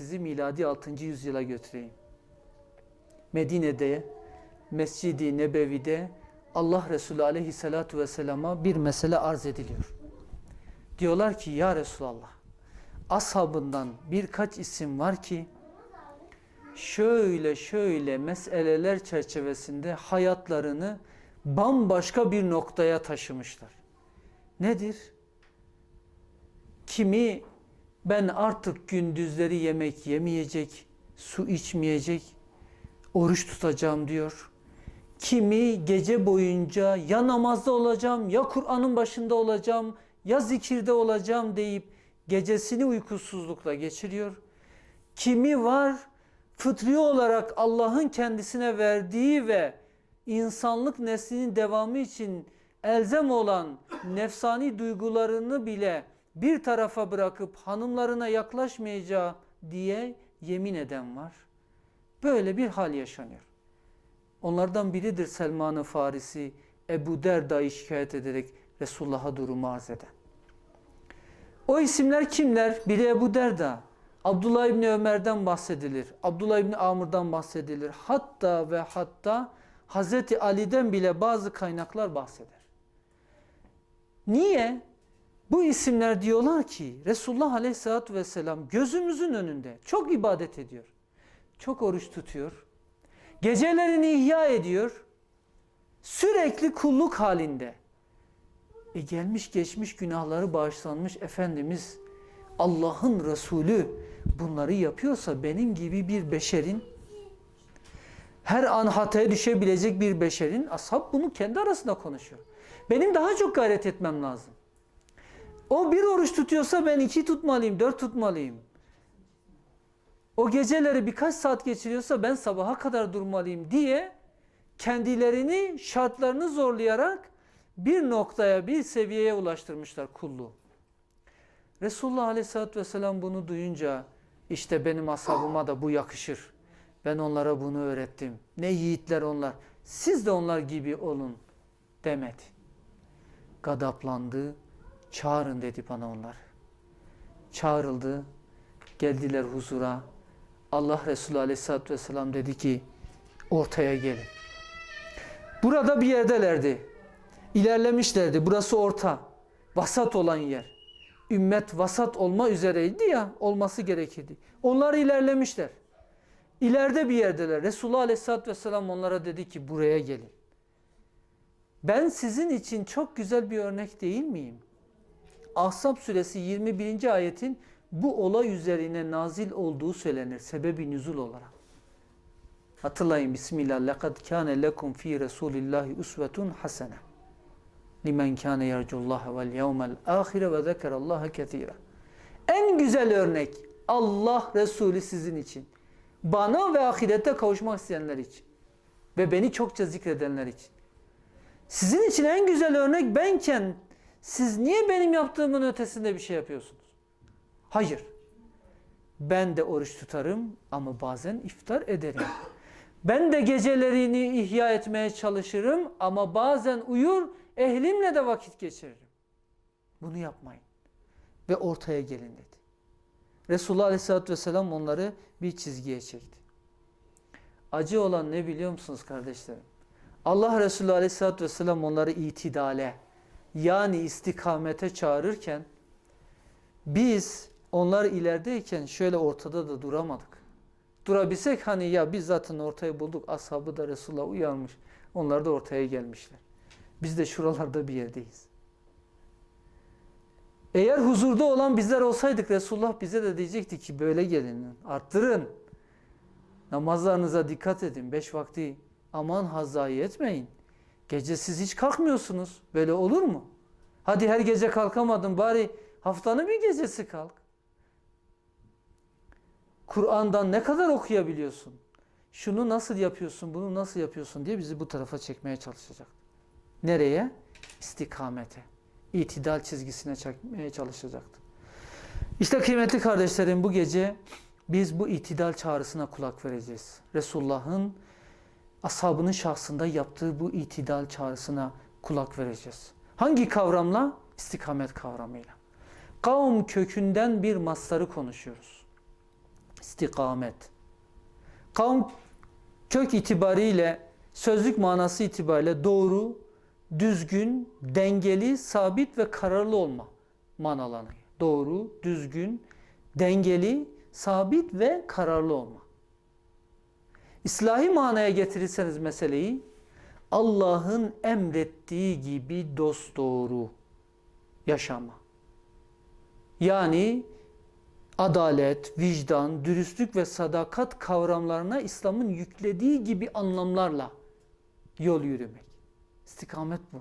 sizi miladi 6. yüzyıla götüreyim. Medine'de, Mescid-i Nebevi'de Allah Resulü aleyhissalatu vesselama bir mesele arz ediliyor. Diyorlar ki ya Resulallah ashabından birkaç isim var ki şöyle şöyle meseleler çerçevesinde hayatlarını bambaşka bir noktaya taşımışlar. Nedir? Kimi ben artık gündüzleri yemek yemeyecek, su içmeyecek, oruç tutacağım diyor. Kimi gece boyunca ya namazda olacağım, ya Kur'an'ın başında olacağım, ya zikirde olacağım deyip gecesini uykusuzlukla geçiriyor. Kimi var fıtri olarak Allah'ın kendisine verdiği ve insanlık neslinin devamı için elzem olan nefsani duygularını bile bir tarafa bırakıp hanımlarına yaklaşmayacağı diye yemin eden var. Böyle bir hal yaşanıyor. Onlardan biridir Selman-ı Farisi Ebu Derda'yı şikayet ederek Resulullah'a durumu arz eden. O isimler kimler? Biri Ebu Derda. Abdullah İbni Ömer'den bahsedilir. Abdullah İbni Amr'dan bahsedilir. Hatta ve hatta Hazreti Ali'den bile bazı kaynaklar bahseder. Niye? Bu isimler diyorlar ki Resulullah Aleyhisselatü Vesselam gözümüzün önünde çok ibadet ediyor. Çok oruç tutuyor. Gecelerini ihya ediyor. Sürekli kulluk halinde. E gelmiş geçmiş günahları bağışlanmış Efendimiz Allah'ın Resulü bunları yapıyorsa benim gibi bir beşerin her an hataya düşebilecek bir beşerin ashab bunu kendi arasında konuşuyor. Benim daha çok gayret etmem lazım. O bir oruç tutuyorsa ben iki tutmalıyım, dört tutmalıyım. O geceleri birkaç saat geçiriyorsa ben sabaha kadar durmalıyım diye kendilerini şartlarını zorlayarak bir noktaya, bir seviyeye ulaştırmışlar kulluğu. Resulullah Aleyhisselatü Vesselam bunu duyunca işte benim ashabıma da bu yakışır. Ben onlara bunu öğrettim. Ne yiğitler onlar. Siz de onlar gibi olun demedi. Gadaplandı. Çağırın dedi bana onlar. Çağrıldı. Geldiler huzura. Allah Resulü Aleyhisselatü Vesselam dedi ki ortaya gelin. Burada bir yerdelerdi. İlerlemişlerdi. Burası orta. Vasat olan yer. Ümmet vasat olma üzereydi ya olması gerekirdi. Onlar ilerlemişler. İleride bir yerdeler. Resulullah Aleyhisselatü Vesselam onlara dedi ki buraya gelin. Ben sizin için çok güzel bir örnek değil miyim? Ahzab suresi 21. ayetin bu olay üzerine nazil olduğu söylenir sebebi nüzul olarak. Hatırlayın Bismillah. Lekad kâne lekum fî Resûlillâhi usvetun hasene. Limen kâne yercullâhe vel yevmel âhire ve zekerallâhe kethîre. En güzel örnek Allah Resulü sizin için. Bana ve ahirete kavuşmak isteyenler için. Ve beni çokça zikredenler için. Sizin için en güzel örnek benken siz niye benim yaptığımın ötesinde bir şey yapıyorsunuz? Hayır. Ben de oruç tutarım ama bazen iftar ederim. Ben de gecelerini ihya etmeye çalışırım ama bazen uyur, ehlimle de vakit geçiririm. Bunu yapmayın. Ve ortaya gelin dedi. Resulullah Aleyhisselatü Vesselam onları bir çizgiye çekti. Acı olan ne biliyor musunuz kardeşlerim? Allah Resulü Aleyhisselatü Vesselam onları itidale yani istikamete çağırırken biz onlar ilerideyken şöyle ortada da duramadık. Durabilsek hani ya biz zaten ortaya bulduk ashabı da Resulullah uyarmış. Onlar da ortaya gelmişler. Biz de şuralarda bir yerdeyiz. Eğer huzurda olan bizler olsaydık Resulullah bize de diyecekti ki böyle gelin, arttırın. Namazlarınıza dikkat edin. Beş vakti aman hazayı etmeyin. Gece siz hiç kalkmıyorsunuz. Böyle olur mu? Hadi her gece kalkamadın bari haftanın bir gecesi kalk. Kur'an'dan ne kadar okuyabiliyorsun? Şunu nasıl yapıyorsun, bunu nasıl yapıyorsun diye bizi bu tarafa çekmeye çalışacak. Nereye? İstikamete. İtidal çizgisine çekmeye çalışacaktı. İşte kıymetli kardeşlerim bu gece biz bu itidal çağrısına kulak vereceğiz. Resulullah'ın ashabının şahsında yaptığı bu itidal çağrısına kulak vereceğiz. Hangi kavramla? İstikamet kavramıyla. Kavm kökünden bir masları konuşuyoruz. İstikamet. Kavm kök itibariyle, sözlük manası itibariyle doğru, düzgün, dengeli, sabit ve kararlı olma manalarını. Doğru, düzgün, dengeli, sabit ve kararlı olma. İslahi manaya getirirseniz meseleyi, Allah'ın emrettiği gibi dosdoğru yaşama. Yani adalet, vicdan, dürüstlük ve sadakat kavramlarına İslam'ın yüklediği gibi anlamlarla yol yürümek. İstikamet bu.